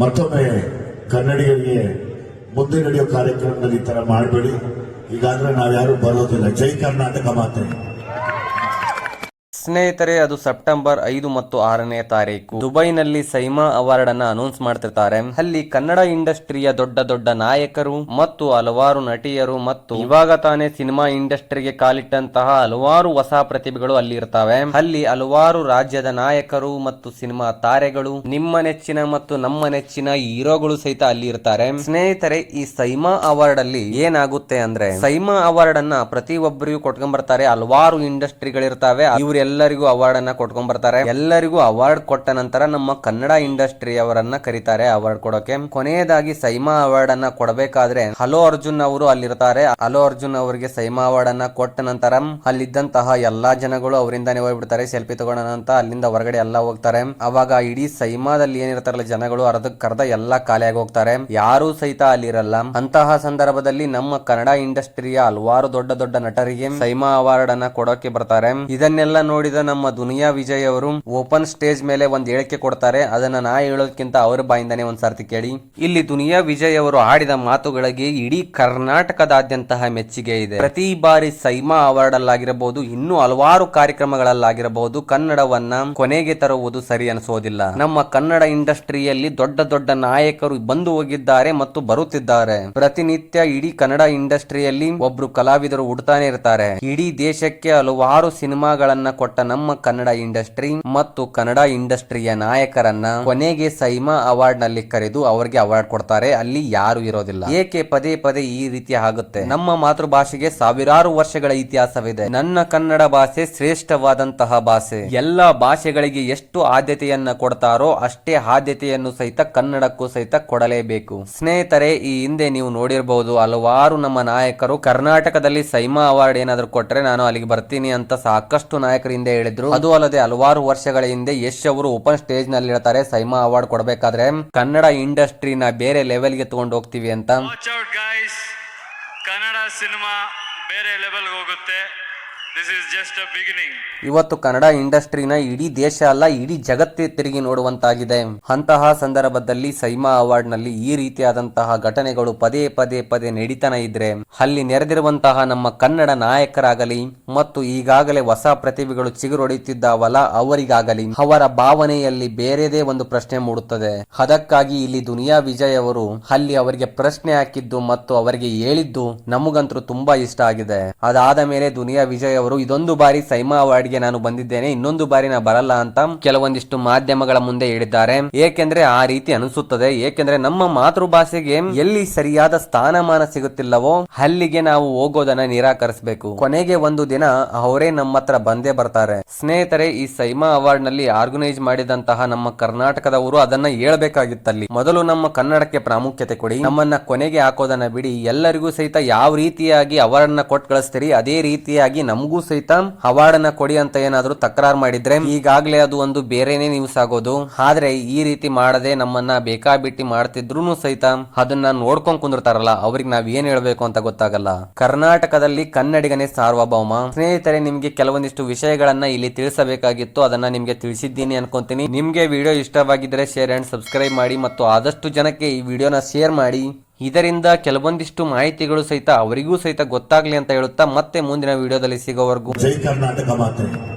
ಮತ್ತೊಮ್ಮೆ ಕನ್ನಡಿಗರಿಗೆ ಮುಂದೆ ನಡೆಯೋ ಕಾರ್ಯಕ್ರಮದಲ್ಲಿ ಈ ತರ ಮಾಡಬೇಡಿ. ನಾವು ನಾವ್ಯಾರು ಬರೋದಿಲ್ಲ. ಜೈ ಕರ್ನಾಟಕ ಮಾತೆ. ಸ್ನೇಹಿತರೆ, ಅದು ಸೆಪ್ಟೆಂಬರ್ ಐದು ಮತ್ತು ಆರನೇ ತಾರೀಕು. ದುಬೈನಲ್ಲಿ ಸೈಮಾ ಅವಾರ್ಡ್ ಅನ್ನ ಅನೌನ್ಸ್ ಮಾಡ್ತಿರ್ತಾರೆ. ಅಲ್ಲಿ ಕನ್ನಡ ಇಂಡಸ್ಟ್ರಿಯ ದೊಡ್ಡ ದೊಡ್ಡ ನಾಯಕರು ಮತ್ತು ಹಲವಾರು ನಟಿಯರು ಮತ್ತು ಇವಾಗ ತಾನೇ ಸಿನಿಮಾ ಇಂಡಸ್ಟ್ರಿಗೆ ಕಾಲಿಟ್ಟಂತಹ ಹಲವಾರು ಹೊಸ ಪ್ರತಿಭೆಗಳು ಅಲ್ಲಿ ಇರ್ತವೆ. ಅಲ್ಲಿ ಹಲವಾರು ರಾಜ್ಯದ ನಾಯಕರು ಮತ್ತು ಸಿನಿಮಾ ತಾರೆಗಳು, ನಿಮ್ಮ ನೆಚ್ಚಿನ ಮತ್ತು ನಮ್ಮ ನೆಚ್ಚಿನ ಹೀರೋಗಳು ಸಹಿತ ಅಲ್ಲಿ ಇರ್ತಾರೆ. ಸ್ನೇಹಿತರೆ, ಈ ಸೈಮಾ ಅವಾರ್ಡ್ ಅಲ್ಲಿ ಏನಾಗುತ್ತೆ ಅಂದ್ರೆ, ಸೈಮಾ ಅವಾರ್ಡ್ ಅನ್ನ ಪ್ರತಿ ಒಬ್ಬರಿಗೂ ಕೊಟ್ಕೊಂಡ್ ಬರ್ತಾರೆ ಹಲವಾರು ಇಂಡಸ್ಟ್ರಿಗಳಿರ್ತಾವೆ. ಇವರೆಲ್ಲರಿಗೂ ಅವಾರ್ಡ್ ಅನ್ನ ಕೊಟ್ಕೊಂಡ್ ಬರ್ತಾರೆ. ಎಲ್ಲರಿಗೂ ಅವಾರ್ಡ್ ಕೊಟ್ಟ ನಂತರ ನಮ್ಮ ಕನ್ನಡ ಇಂಡಸ್ಟ್ರಿ ಅವರನ್ನ ಕರೀತಾರೆ ಅವಾರ್ಡ್ ಕೊಡೋಕೆ. ಕೊನೆಯದಾಗಿ ಸೈಮಾ ಅವಾರ್ಡ್ ಅನ್ನ ಕೊಡಬೇಕಾದ್ರೆ ಹಲೋ ಅರ್ಜುನ್ ಅವರು ಅಲ್ಲಿರ್ತಾರೆ. ಹಲೋ ಅರ್ಜುನ್ ಅವರಿಗೆ ಸೈಮಾ ಅವಾರ್ಡ್ ಅನ್ನ ಕೊಟ್ಟ ನಂತರ ಅಲ್ಲಿದ್ದಂತಹ ಎಲ್ಲಾ ಜನಗಳು ಅವರಿಂದಾನೇ ಹೋಗ್ಬಿಡ್ತಾರೆ ಸೆಲ್ಫಿ ತಗೋಣ ಅಂತ ಅಲ್ಲಿಂದ ಹೊರಗಡೆ ಎಲ್ಲ ಹೋಗ್ತಾರೆ. ಅವಾಗ ಇಡೀ ಸೈಮಾದಲ್ಲಿ ಏನಿರ್ತಾರಲ್ಲ ಜನಗಳು ಅರ್ಧಕ್ಕರ್ಧ ಎಲ್ಲಾ ಖಾಲಿಯಾಗಿ ಹೋಗ್ತಾರೆ. ಯಾರು ಸಹಿತ ಅಲ್ಲಿರಲ್ಲ. ಅಂತಹ ಸಂದರ್ಭದಲ್ಲಿ ನಮ್ಮ ಕನ್ನಡ ಇಂಡಸ್ಟ್ರಿಯ ಹಲವಾರು ದೊಡ್ಡ ದೊಡ್ಡ ನಟರಿಗೆ ಸೈಮಾ ಅವಾರ್ಡ್ ಅನ್ನ ಕೊಡೋಕೆ ಬರ್ತಾರೆ. ಇದನ್ನೆಲ್ಲ ನೋಡಿದ ನಮ್ಮ ದುನಿಯಾ ವಿಜಯ್ ಅವರು, ಓಪನ್ ಸ್ಟೇಜ್ ಮೇಲೆ ಒಂದ್ ಹೇಳಿಕೆ ಕೊಡ್ತಾರೆ, ಅದನ್ನ ನಾ ಹೇಳೋದಕ್ಕಿಂತ ಅವರ ಬಾಯಿಂದಾನೆ ಒಂದ್ ಸರ್ತಿ ಕೇಳಿ. ಇಲ್ಲಿ ದುನಿಯಾ ವಿಜಯ್ ಅವರು ಆಡಿದ ಮಾತುಗಳಿಗೆ ಇಡೀ ಕರ್ನಾಟಕದಾದ್ಯಂತಹ ಮೆಚ್ಚುಗೆ ಇದೆ. ಪ್ರತಿ ಬಾರಿ ಸೈಮಾ ಅವಾರ್ಡ್ ಅಲ್ಲಾಗಿರಬಹುದು ಇನ್ನೂ ಹಲವಾರು ಕಾರ್ಯಕ್ರಮಗಳಲ್ಲಾಗಿರಬಹುದು, ಕನ್ನಡವನ್ನ ಕೊನೆಗೆ ತರುವುದು ಸರಿ ಅನಿಸೋದಿಲ್ಲ. ನಮ್ಮ ಕನ್ನಡ ಇಂಡಸ್ಟ್ರಿಯಲ್ಲಿ ದೊಡ್ಡ ದೊಡ್ಡ ನಾಯಕರು ಬಂದು ಹೋಗಿದ್ದಾರೆ ಮತ್ತು ಬರುತ್ತಿದ್ದಾರೆ. ಪ್ರತಿನಿತ್ಯ ಇಡೀ ಕನ್ನಡ ಇಂಡಸ್ಟ್ರಿಯಲ್ಲಿ ಒಬ್ರು ಕಲಾವಿದರು ಹುಡ್ತಾನೆ ಇರ್ತಾರೆ. ಇಡೀ ದೇಶಕ್ಕೆ ಹಲವಾರು ಸಿನಿಮಾಗಳನ್ನ ಕೊಟ್ಟ ನಮ್ಮ ಕನ್ನಡ ಇಂಡಸ್ಟ್ರಿ ಮತ್ತು ಕನ್ನಡ ಇಂಡಸ್ಟ್ರಿಯ ನಾಯಕರನ್ನ ಕೊನೆಗೆ ಸೈಮಾ ಅವಾರ್ಡ್ನಲ್ಲಿ ಕರೆದು ಅವರಿಗೆ ಅವಾರ್ಡ್ ಕೊಡ್ತಾರೆ. ಅಲ್ಲಿ ಯಾರು ಇರೋದಿಲ್ಲ. ಏಕೆ ಪದೇ ಪದೇ ಈ ರೀತಿ ಆಗುತ್ತೆ? ನಮ್ಮ ಮಾತೃಭಾಷೆಗೆ ಸಾವಿರಾರು ವರ್ಷಗಳ ಇತಿಹಾಸವಿದೆ. ನನ್ನ ಕನ್ನಡ ಭಾಷೆ ಶ್ರೇಷ್ಠವಾದಂತಹ ಭಾಷೆ. ಎಲ್ಲಾ ಭಾಷೆಗಳಿಗೆ ಎಷ್ಟು ಆದ್ಯತೆಯನ್ನ ಕೊಡ್ತಾರೋ ಅಷ್ಟೇ ಆದ್ಯತೆಯನ್ನು ಸಹಿತ ಕನ್ನಡಕ್ಕೂ ಸಹಿತ ಕೊಡಲೇಬೇಕು. ಸ್ನೇಹಿತರೆ, ಈ ಹಿಂದೆ ನೀವು ನೋಡಿರಬಹುದು ಹಲವಾರು ನಮ್ಮ ನಾಯಕರು ಕರ್ನಾಟಕದಲ್ಲಿ ಸೈಮಾ ಅವಾರ್ಡ್ ಏನಾದ್ರು ಕೊಟ್ರೆ ನಾನು ಅಲ್ಲಿಗೆ ಬರ್ತೀನಿ ಅಂತ ಸಾಕಷ್ಟು ನಾಯಕರು ಹಿಂದೆ ಹೇಳಿದ್ರು. ಅದು ಅಲ್ಲದೆ ಹಲವಾರು ವರ್ಷಗಳ ಹಿಂದೆ ಯಶ್ ಅವರು ಓಪನ್ ಸ್ಟೇಜ್ನಲ್ಲಿ ಹೇಳ್ತಾರೆ ಸೈಮಾ ಅವಾರ್ಡ್ ಕೊಡಬೇಕಾದ್ರೆ ಕನ್ನಡ ಇಂಡಸ್ಟ್ರಿನ ಬೇರೆ ಲೆವೆಲ್ಗೆ ತಗೊಂಡು ಹೋಗ್ತೀವಿ ಅಂತ. ಕನ್ನಡ ಸಿನಿಮಾ ಬೇರೆ ಲೆವೆಲ್ಗೆ ಹೋಗುತ್ತೆ. ಇವತ್ತು ಕನ್ನಡ ಇಂಡಸ್ಟ್ರಿನ ಇಡೀ ದೇಶ ಅಲ್ಲ, ಇಡೀ ಜಗತ್ತೇ ತಿರುಗಿ ನೋಡುವಂತಾಗಿದೆ. ಅಂತಹ ಸಂದರ್ಭದಲ್ಲಿ ಸೈಮಾ ಅವಾರ್ಡ್ನಲ್ಲಿ ಈ ರೀತಿಯಾದಂತಹ ಘಟನೆಗಳು ಪದೇ ಪದೇ ಪದೇ ನಡೀತಾನೆ ಇದ್ರೆ, ಅಲ್ಲಿ ನೆರೆದಿರುವಂತಹ ನಮ್ಮ ಕನ್ನಡ ನಾಯಕರಾಗಲಿ ಮತ್ತು ಈಗಾಗಲೇ ಹೊಸ ಪ್ರತಿಭೆಗಳು ಚಿಗುರೊಡೆಯುತ್ತಿದ್ದಾವಲ್ಲ ಅವರಿಗಾಗಲಿ, ಅವರ ಭಾವನೆಯಲ್ಲಿ ಬೇರೆದೇ ಒಂದು ಪ್ರಶ್ನೆ ಮೂಡುತ್ತದೆ. ಅದಕ್ಕಾಗಿ ಇಲ್ಲಿ ದುನಿಯಾ ವಿಜಯ್ ಅವರು ಅಲ್ಲಿ ಅವರಿಗೆ ಪ್ರಶ್ನೆ ಹಾಕಿದ್ದು ಮತ್ತು ಅವರಿಗೆ ಹೇಳಿದ್ದು ನಮಗಂತೂ ತುಂಬಾ ಇಷ್ಟ ಆಗಿದೆ. ಅದಾದ ಮೇಲೆ ದುನಿಯಾ ವಿಜಯ್ ಅವರು, ಇದೊಂದು ಬಾರಿ ಸೈಮಾ ಅವಾರ್ಡ್ಗೆ ನಾನು ಬಂದಿದ್ದೇನೆ, ಇನ್ನೊಂದು ಬಾರಿ ನಾ ಬರಲ್ಲ ಅಂತ ಕೆಲವೊಂದಿಷ್ಟು ಮಾಧ್ಯಮಗಳ ಮುಂದೆ ಹೇಳಿದ್ದಾರೆ. ಏಕೆಂದ್ರೆ ಆ ರೀತಿ ಅನಿಸುತ್ತದೆ. ಏಕೆಂದ್ರೆ ನಮ್ಮ ಮಾತೃಭಾಷೆಗೆ ಎಲ್ಲಿ ಸರಿಯಾದ ಸ್ಥಾನಮಾನ ಸಿಗುತ್ತಿಲ್ಲವೋ, ಅಲ್ಲಿಗೆ ನಾವು ಹೋಗೋದನ್ನ ನಿರಾಕರಿಸಬೇಕು. ಕೊನೆಗೆ ಒಂದು ದಿನ ಅವರೇ ನಮ್ಮ ಹತ್ರ ಬಂದೇ ಬರ್ತಾರೆ. ಸ್ನೇಹಿತರೆ, ಈ ಸೈಮಾ ಅವಾರ್ಡ್ನಲ್ಲಿ ಆರ್ಗನೈಸ್ ಮಾಡಿದಂತಹ ನಮ್ಮ ಕರ್ನಾಟಕದವರು ಅದನ್ನ ಹೇಳಬೇಕಾಗಿತ್ತಲ್ಲಿ. ಮೊದಲು ನಮ್ಮ ಕನ್ನಡಕ್ಕೆ ಪ್ರಾಮುಖ್ಯತೆ ಕೊಡಿ. ನಮ್ಮನ್ನ ಕೊನೆಗೆ ಹಾಕೋದನ್ನ ಬಿಡಿ. ಎಲ್ಲರಿಗೂ ಸಹಿತ ಯಾವ ರೀತಿಯಾಗಿ ಅವಾರ್ಡ್ನ ಕೊಟ್ಟು ಕಳಿಸ್ತೀರಿ ಅದೇ ರೀತಿಯಾಗಿ ನಮಗೂ ಸಹಿತ ಅವಾರ್ಡ್ನ ಕೊಡಿ ಅಂತ ಏನಾದರೂ ತಕರಾರು ಮಾಡಿದ್ರೆ ಈಗಾಗಲೇ ಅದು ಒಂದು ಬೇರೆನೆ ನ್ಯೂಸ್ ಆಗೋದು. ಆದ್ರೆ ಈ ರೀತಿ ಮಾಡದೆ ನಮ್ಮನ್ನ ಬೇಕಾಬಿಟ್ಟಿ ಮಾಡ್ತಿದ್ರು ಸಹಿತ ಅದನ್ನ ನೋಡ್ಕೊಂಡ್ ಕುಂದಿರ್ತಾರಲ್ಲ, ಅವ್ರಿಗೆ ನಾವ್ ಏನ್ ಹೇಳ್ಬೇಕು ಅಂತ ಗೊತ್ತಾಗಲ್ಲ. ಕರ್ನಾಟಕದಲ್ಲಿ ಕನ್ನಡಿಗನೇ ಸಾರ್ವಭೌಮ. ಸ್ನೇಹಿತರೆ, ನಿಮ್ಗೆ ಕೆಲವೊಂದಿಷ್ಟು ವಿಷಯಗಳನ್ನ ಇಲ್ಲಿ ತಿಳಿಸಬೇಕಾಗಿತ್ತು. ಅದನ್ನ ನಿಮ್ಗೆ ತಿಳಿಸಿದ್ದೀನಿ ಅನ್ಕೊಂತೀನಿ. ನಿಮ್ಗೆ ವಿಡಿಯೋ ಇಷ್ಟವಾಗಿದ್ರೆ ಶೇರ್ ಅಂಡ್ ಸಬ್ಸ್ಕ್ರೈಬ್ ಮಾಡಿ ಮತ್ತು ಆದಷ್ಟು ಜನಕ್ಕೆ ಈ ವಿಡಿಯೋನ ಶೇರ್ ಮಾಡಿ. ಇದರಿಂದ ಕೆಲವೊಂದಿಷ್ಟು ಮಾಹಿತಿಗಳು ಸಹಿತ ಅವರಿಗೂ ಸಹಿತ ಗೊತ್ತಾಗ್ಲಿ ಅಂತ ಹೇಳುತ್ತಾ ಮತ್ತೆ ಮುಂದಿನ ವಿಡಿಯೋದಲ್ಲಿ ಸಿಗೋವರೆಗೂ. ಜೈ ಕರ್ನಾಟಕ ಮಾತೆ.